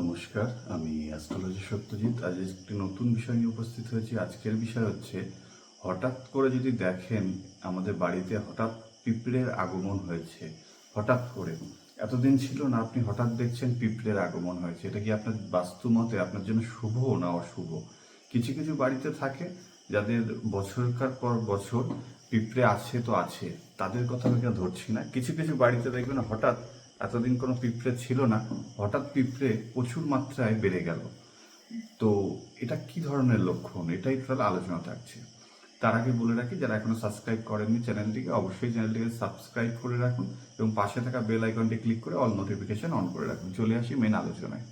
নমস্কার, আমি অ্যাস্ট্রোলজি সত্যজিৎ। আজ একটি নতুন বিষয় নিয়ে উপস্থিত হয়েছি। আজকের বিষয় হচ্ছে, হঠাৎ করে যদি দেখেন, আমাদের বাড়িতে হঠাৎ পিঁপড়ের আগমন হয়েছে। হঠাৎ করে। এতদিন ছিল না, আপনি হঠাৎ দেখছেন পিঁপড়ের আগমন হয়েছে। এটা কি আপনার বাস্তু মতে আপনার জন্য শুভ না অশুভ? কিছু কিছু বাড়িতে থাকে, যাদের বছরকার পর বছর পিঁপড়ে আছে তো আছে, তাদের কথা আমি ধরছি না? কিছু কিছু বাড়িতে দেখবেন হঠাৎ এতদিন কোনো পিঁপড়ে ছিল না, হঠাৎ পিঁপড়ে প্রচুর মাত্রায় বেড়ে গেল। তো এটা কি ধরনের লক্ষণ? এটাই তাহলে আলোচনা থাকছে। তার আগে বলে রাখি, যারা এখনও সাবস্ক্রাইব করেননি চ্যানেলটিকে অবশ্যই চ্যানেলটিকে সাবস্ক্রাইব করে রাখুন এবং পাশে থাকা বেল আইকনটি ক্লিক করে অল নোটিফিকেশন অন করে রাখুন। চলে আসি মেন আলোচনায়।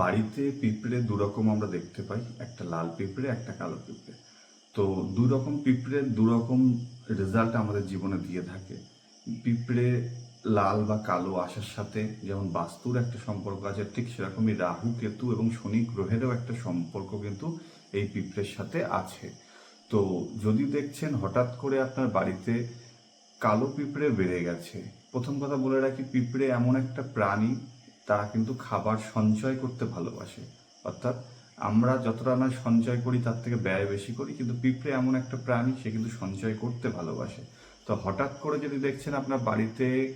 বাড়িতে পিঁপড়ে দুরকম আমরা দেখতে পাই, একটা লাল পিঁপড়ে, একটা কালো পিঁপড়ে। তো দুরকম পিঁপড়ে দুরকম রেজাল্ট আমাদের জীবনে দিয়ে থাকে। পিঁপড়ে লাল বা কালো আসার সাথে, যেমন বাস্তুর একটা সম্পর্ক আছে, ঠিক সেরকমই রাহু, কেতু এবং শনি গ্রহেরও একটা সম্পর্ক কিন্তু এই পিঁপড়ের সাথে আছে। তো যদি দেখছেন হঠাৎ করে আপনার বাড়িতে কালো পিঁপড়ে বেড়ে গেছে, প্রথম কথা বলে রাখি, পিঁপড়ে এমন একটা প্রাণী, তারা কিন্তু খাবার সঞ্চয় করতে ভালোবাসে। অর্থাৎ আমরা যতটা না সঞ্চয় করি, তার থেকে ব্যয় বেশি করি, কিন্তু পিঁপড়ে এমন একটা প্রাণী, সে কিন্তু সঞ্চয় করতে ভালোবাসে। তো হঠাৎ করে যদি দেখছেন আপনার বাড়িতে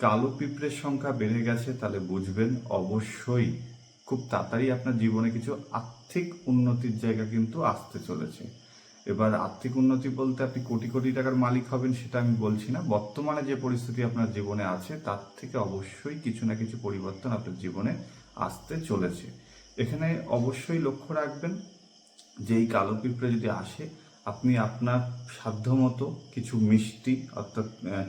কালো পিঁপড়ের সংখ্যা বেড়ে গেছে, তাহলে বুঝবেন অবশ্যই খুব তাড়াতাড়ি আপনার জীবনে কিছু আর্থিক উন্নতির জায়গা কিন্তু আসতে চলেছে। এবার আর্থিক উন্নতি বলতে আপনি কোটি কোটি টাকার মালিক হবেন সেটা আমি বলছি না। বর্তমানে যে পরিস্থিতি আপনার জীবনে আছে, তার থেকে অবশ্যই কিছু না কিছু পরিবর্তন আপনার জীবনে আসতে চলেছে। এখানে অবশ্যই লক্ষ্য রাখবেন যে এই কালো পিঁপড়ে যদি আসে, আপনি আপনার সাধ্যমতো কিছু মিষ্টি অর্থাৎ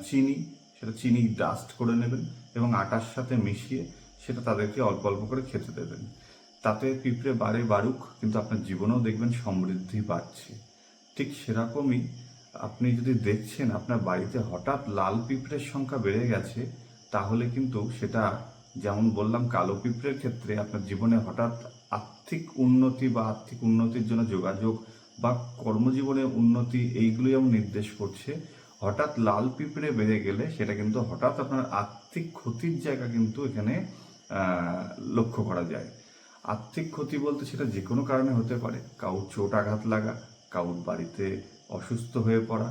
চিনি সেটা চিনি ডাস্ট করে নেবেন এবং আটার সাথে মিশিয়ে সেটা তাদেরকে অল্প অল্প করে খেতে দেবেন। তাতে পিঁপড়ে বাড়ে বাড়ুক, কিন্তু আপনার জীবনেও দেখবেন সমৃদ্ধি বাড়ছে ঠিক সেরকমই আপনি যদি দেখছেন আপনার বাড়িতে হঠাৎ লাল পিঁপড়ের সংখ্যা বেড়ে গেছে, তাহলে কিন্তু সেটা যেমন বললাম কালো পিঁপড়ের ক্ষেত্রে আপনার জীবনে হঠাৎ আর্থিক উন্নতি বা আর্থিক উন্নতির জন্য যোগাযোগ বা কর্মজীবনে উন্নতি এইগুলো যেমন নির্দেশ করছে হঠাৎ লাল পিঁপড়ে বেড়ে গেলে সেটা কিন্তু হঠাৎ আপনার আর্থিক ক্ষতির জায়গা কিন্তু এখানে লক্ষ্য করা যায়। আর্থিক ক্ষতি বলতে সেটা যে কোনো কারণে হতে পারে। কাউর চোট আঘাত লাগা কাউর বাড়িতে অসুস্থ হয়ে পড়া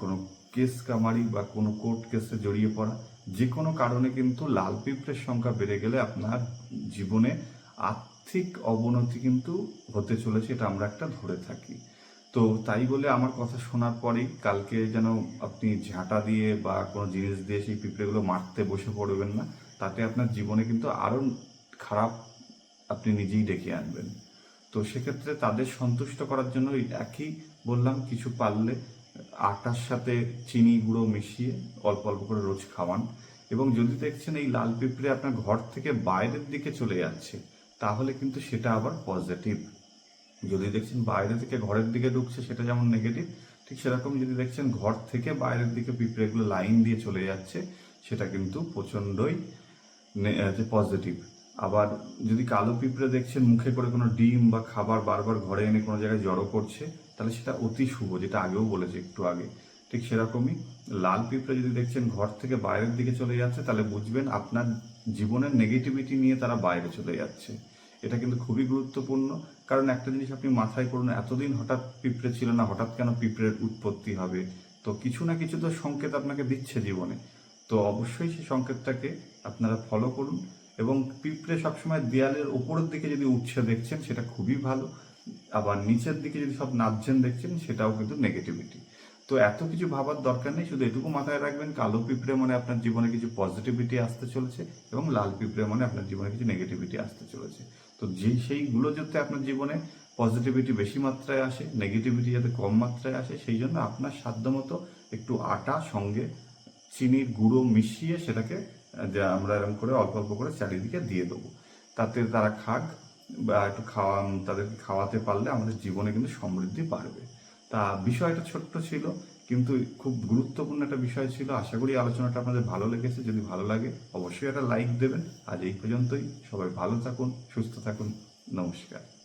কোনো কেস কামারি বা কোনো কোর্ট কেসে জড়িয়ে পড়া যে কোনো কারণে কিন্তু লাল পিঁপড়ের সংখ্যা বেড়ে গেলে আপনার জীবনে আর্থিক অবনতি কিন্তু হতে চলেছে, এটা আমরা একটা ধরে থাকি। তো তাই বলে আমার কথা শোনার পরেই কালকে যেন আপনি ঝাঁটা দিয়ে বা কোনো জিনিস দিয়ে সেই পিঁপড়েগুলো মারতে বসে পড়বেন না, তাতে আপনার জীবনে কিন্তু আরও খারাপ আপনি নিজেই ডেকে আনবেন। তো সেক্ষেত্রে তাদের সন্তুষ্ট করার জন্য একই বললাম, কিছু পারলে আটার সাথে চিনি গুঁড়ো মিশিয়ে অল্প অল্প করে রোজ খাওয়ান। এবং যদি দেখছেন এই লাল পিঁপড়ে আপনার ঘর থেকে বাইরের দিকে চলে যাচ্ছে, তাহলে কিন্তু সেটা আবার পজিটিভ যদি দেখছেন বাইরে থেকে ঘরের দিকে ঢুকছে, সেটা যেমন নেগেটিভ ঠিক সেরকম যদি দেখছেন ঘর থেকে বাইরের দিকে পিঁপড়েগুলো লাইন দিয়ে চলে যাচ্ছে, সেটা কিন্তু প্রচণ্ডই পজিটিভ আবার যদি কালো পিঁপড়ে দেখছেন মুখে করে কোনো ডিম বা খাবার বারবার ঘরে এনে কোনো জায়গায় জড়ো করছে, তাহলে সেটা অতি শুভ, যেটা আগেও বলেছে একটু আগে। ঠিক সেরকমই লাল পিঁপড়ে যদি দেখছেন ঘর থেকে বাইরের দিকে চলে যাচ্ছে, তাহলে বুঝবেন আপনার জীবনের নেগেটিভিটি নিয়ে তারা বাইরে চলে যাচ্ছে। এটা কিন্তু খুবই গুরুত্বপূর্ণ। কারণ একটা জিনিস আপনি মাথায় করুন, এতদিন হঠাৎ পিঁপড়ে ছিল না, হঠাৎ কেন পিঁপড়ের উৎপত্তি হবে? তো কিছু না কিছু তো সংকেত আপনাকে দিচ্ছে জীবনে। তো অবশ্যই সেই সংকেতটাকে আপনারা ফলো করুন এবং পিঁপড়ে সবসময় দেয়ালের ওপরের দিকে যদি উঠছে দেখছেন, সেটা খুবই ভালো। আবার নিচের দিকে যদি সব নাচছেন দেখছেন, সেটাও কিন্তু নেগেটিভিটি তো এত কিছু ভাবার দরকার নেই, শুধু এটুকু মাথায় রাখবেন, কালো পিঁপড়ে মানে আপনার জীবনে কিছু পজিটিভিটি আসতে চলেছে এবং লাল পিঁপড়ে মানে আপনার জীবনে কিছু নেগেটিভিটি আসতে চলেছে। তো যে সেইগুলো যাতে আপনার জীবনে পজিটিভিটি বেশি মাত্রায় আসে নেগেটিভিটি যাতে কম মাত্রায় আসে, সেই জন্য আপনার সাধ্যমতো একটু আটা সঙ্গে চিনির গুঁড়ো মিশিয়ে সেটাকে আমরা এরকম করে অল্প অল্প করে চারিদিকে দিয়ে দেবো। তাতে তারা খাক বা একটু খাওয়া, তাদেরকে খাওয়াতে পারলে আমাদের জীবনে কিন্তু সমৃদ্ধি বাড়বে। তা বিষয়টা ছোট্ট ছিল কিন্তু খুব গুরুত্বপূর্ণ একটা বিষয় ছিল। আশা করি আলোচনাটা আপনাদের ভালো লেগেছে। যদি ভালো লাগে, অবশ্যই একটা লাইক দেবেন। আজ এই পর্যন্তই। সবাই ভালো থাকুন, সুস্থ থাকুন। নমস্কার।